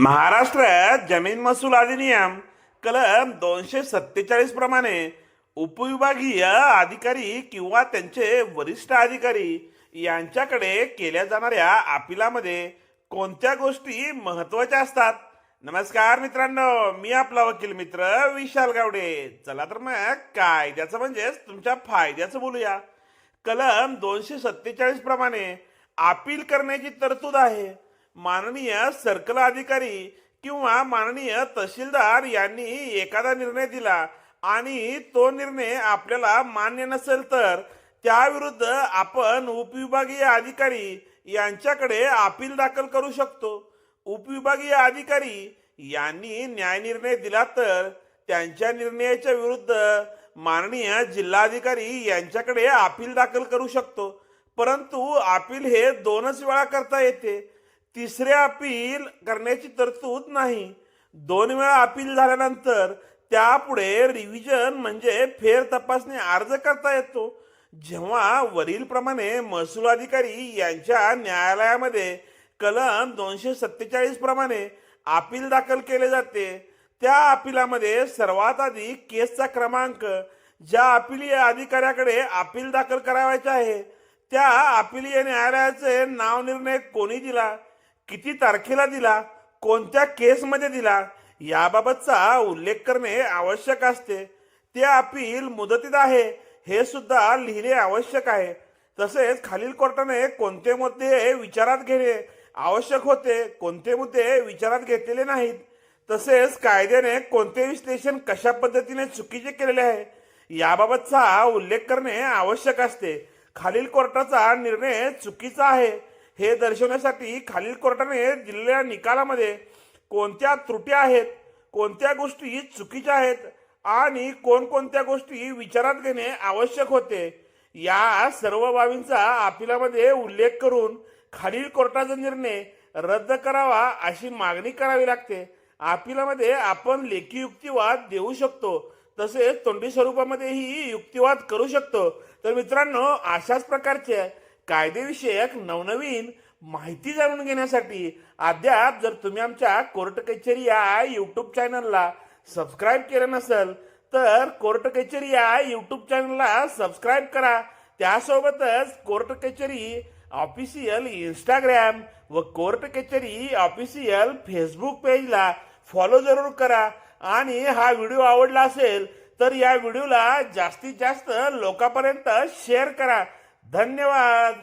महाराष्ट्रात जमीन महसूल अधिनियम कलम दोनशे सत्तेचाळीस प्रमाणे उपविभागीय अधिकारी किंवा त्यांचे वरिष्ठ अधिकारी यांच्याकडे केल्या जाणाऱ्या अपिलामध्ये कोणत्या गोष्टी महत्त्वाच्या असतात? नमस्कार मित्रांनो मी आपला वकील मित्र विशाल गावडे. चला तर मग कायद्याचं म्हणजेच तुमच्या फायद्याचं बोलूया. कलम दोनशे सत्तेचाळीस प्रमाणे अपील करण्याची तरतूद आहे. माननीय सर्कल अधिकारी किंवा माननीय तहसीलदार यांनी एखादा निर्णय दिला आणि तो निर्णय आपल्याला मान्य नसेल तर त्याविरुद्ध आपण उपविभागीय अधिकारी यांच्याकडे अपील दाखल करू शकतो. उपविभागीय अधिकारी यांनी न्यायनिर्णय दिला तर त्यांच्या निर्णयाच्या विरुद्ध माननीय जिल्हाधिकारी यांच्याकडे अपील दाखल करू शकतो. परंतु अपील हे दोनच वेळा करता येते. तिसरे अपील करण्याची तरतूद नाही. दोन वेळा अपील झाल्यानंतर त्यापुढे रिव्हिजन म्हणजे फेर तपासणी अर्ज करता येतो. जेव्हा वरीलप्रमाणे महसूल अधिकारी यांच्या न्यायालयामध्ये कलम दोनशे सत्तेचाळीस प्रमाणे अपील दाखल केले जाते. त्या अपिलामध्ये सर्वात आधी केसचा क्रमांक ज्या अपिलीय अधिकाऱ्याकडे अपील दाखल करावायचे आहे त्या अपिलीय न्यायालयाचे नाव निर्णय कोणी दिला? किती तारखेला दिला? कोणत्या केसमध्ये दिला? याबाबतचा उल्लेख करणे आवश्यक असते. ते अपील मुदतीत आहे. हे सुद्धा लिहिणे आवश्यक आहे. तसेच खालील कोर्टाने कोणते मुद्दे विचारात घेणे आवश्यक होते कोणते मुद्दे विचारात घेतलेले नाहीत. तसेच कायद्याने कोणते विश्लेषण कशा पद्धतीने चुकीचे केलेले आहे याबाबतचा उल्लेख करणे आवश्यक असते. खालील कोर्टाचा निर्णय चुकीचा आहे. हे दर्शवण्यासाठी खालील कोर्टाने दिलेल्या निकालामध्ये कोणत्या त्रुटी आहेत कोणत्या गोष्टी चुकीच्या आहेत आणि कोणकोणत्या गोष्टी विचारात घेणे आवश्यक होते या सर्व बाबींचा अपिलामध्ये उल्लेख करून खालील कोर्टाचा निर्णय रद्द करावा अशी मागणी करावी लागते. अपिलामध्ये आपण लेखी युक्तिवाद देऊ शकतो तसेच तोंडी स्वरूपामध्येही युक्तिवाद करू शकतो. तर मित्रांनो अशाच प्रकारचे कायदेविषयक नवनवीन माहिती जाणून घेण्यासाठी अद्याप जर तुम्ही आमच्या कोर्ट कचेरी या यूट्यूब चॅनलला सबस्क्राईब केलं नसेल तर कोर्ट कचेरी या यूट्यूब चॅनलला सबस्क्राईब करा. त्यासोबतच कोर्ट कचेरी ऑफिशियल इंस्टाग्राम व कोर्ट कचेरी ऑफिशियल फेसबुक पेजला फॉलो जरूर करा. आणि हा व्हिडिओ आवडला असेल तर या व्हिडिओला जास्तीत जास्त लोकांपर्यंत शेअर करा. धन्यवाद